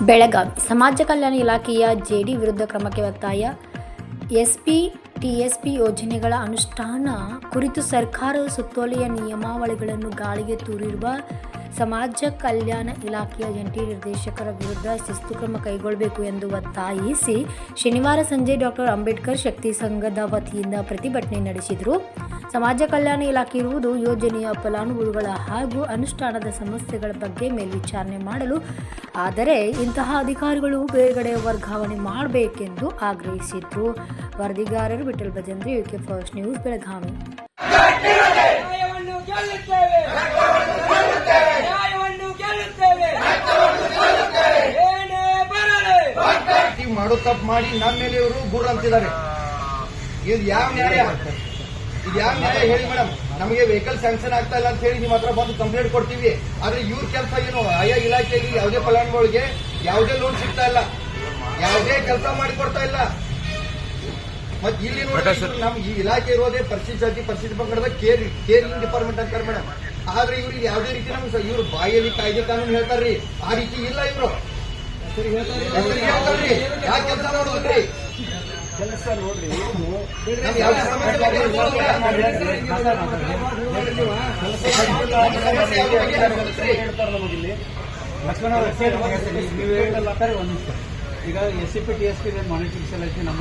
ಬೆಳಗಾವಿ ಸಮಾಜ ಕಲ್ಯಾಣ ಇಲಾಖೆಯ ಜೆಡಿ ವಿರುದ್ಧ ಕ್ರಮಕ್ಕೆ ಒತ್ತಾಯ. ಎಸ್ಪಿ, ಟಿಎಸ್ಪಿ ಯೋಜನೆಗಳ ಅನುಷ್ಠಾನ ಕುರಿತು ಸರ್ಕಾರದ ಸುತ್ತೋಲೆಯ ನಿಯಮಾವಳಿಗಳನ್ನು ಗಾಳಿಗೆ ತೂರಿರುವ ಸಮಾಜ ಕಲ್ಯಾಣ ಇಲಾಖೆಯ ಜಂಟಿ ನಿರ್ದೇಶಕರ ವಿರುದ್ಧ ಶಿಸ್ತು ಕ್ರಮ ಕೈಗೊಳ್ಳಬೇಕು ಎಂದು ಒತ್ತಾಯಿಸಿ ಶನಿವಾರ ಸಂಜೆ ಡಾಕ್ಟರ್ ಅಂಬೇಡ್ಕರ್ ಶಕ್ತಿ ಸಂಘದ ವತಿಯಿಂದ ಪ್ರತಿಭಟನೆ ನಡೆಸಿದರು. ಸಮಾಜ ಕಲ್ಯಾಣ ಇಲಾಖೆ ಇರುವುದು ಯೋಜನೆಯ ಫಲಾನುಭವಿಗಳ ಹಾಗೂ ಅನುಷ್ಠಾನದ ಸಮಸ್ಯೆಗಳ ಬಗ್ಗೆ ಮೇಲ್ವಿಚಾರಣೆ ಮಾಡಲು, ಆದರೆ ಇಂತಹ ಅಧಿಕಾರಿಗಳು ಬೇರೆಗಡೆ ವರ್ಗಾವಣೆ ಮಾಡಬೇಕೆಂದು ಆಗ್ರಹಿಸಿದ್ರು. ವರದಿಗಾರರು Vithal Bhajandri U K first news, Belagavi. Party ಮಾಡೋ ತಪ್ಪು ಮಾಡಿ ನಮ್ಮ ಮೇಲೆ ಇವರು ಗುರು ಅಂತಿದ್ದಾರೆ. ಇದು ಯಾವ ನ್ಯಾಯ? ಇದು ಯಾವ ನ್ಯಾಯ ಹೇಳಿ ಮೇಡಮ್ ನಮಗೆ ವೆಹಿಕಲ್ ಸ್ಯಾಂಕ್ಷನ್ ಆಗ್ತಾ ಇಲ್ಲ ಅಂತ ಹೇಳಿ ನಿಮ್ಮ ಹತ್ರ ಬಂದು ಕಂಪ್ಲೇಂಟ್ ಕೊಡ್ತೀವಿ. ಆದ್ರೆ ಇವ್ರ ಕೆಲಸ ಏನು? ಆಯಾ ಇಲಾಖೆಗೆ ಯಾವುದೇ ಫಲಾನುಭವಿಗಳಿಗೆ ಯಾವುದೇ ಲೋನ್ ಸಿಗ್ತಾ ಇಲ್ಲ. ಯಾವುದೇ ಕೆಲಸ ಮಾಡಿ ಕೊಡ್ತಾ ಇಲ್ಲ. ಮತ್ತೆ ಇಲ್ಲಿ ನೋಡಿದ್ರೆ ನಮ್ ಈ ಇಲಾಖೆ ಇರೋದೇ ಪರಿಶಿಷ್ಟ ಜಾತಿ ಪರಿಶಿಷ್ಟ ಪಂಗಡದ ಕೇರ್ ಕೇರಿಂಗ್ ಡಿಪಾರ್ಟ್ಮೆಂಟ್ ಅಂತಾರೆ ಮೇಡಮ್ ಆದ್ರೆ ಇವ್ರಿಗೆ ಯಾವುದೇ ರೀತಿ ನಮ್ಗೆ ಇವ್ರು ಬಾಯಲ್ಲಿ ಕಾಯ್ದೆ ಕಾನೂನು ಹೇಳ್ತಾರ್ರಿ. ಆ ರೀತಿ ಇಲ್ಲ ಇವರು. ಕೆಲಸ ನೋಡ್ರಿ ಕೆಲಸ ನೋಡ್ರಿ ನಮ್ಗೆ ಲಕ್ಷ್ಮಣ ನೀವು ಹೇಳಲ್ಲ ಒಂದ್ ಈಗ S C P T S P monitoring cell ಐತಿ ನಮ್ಮ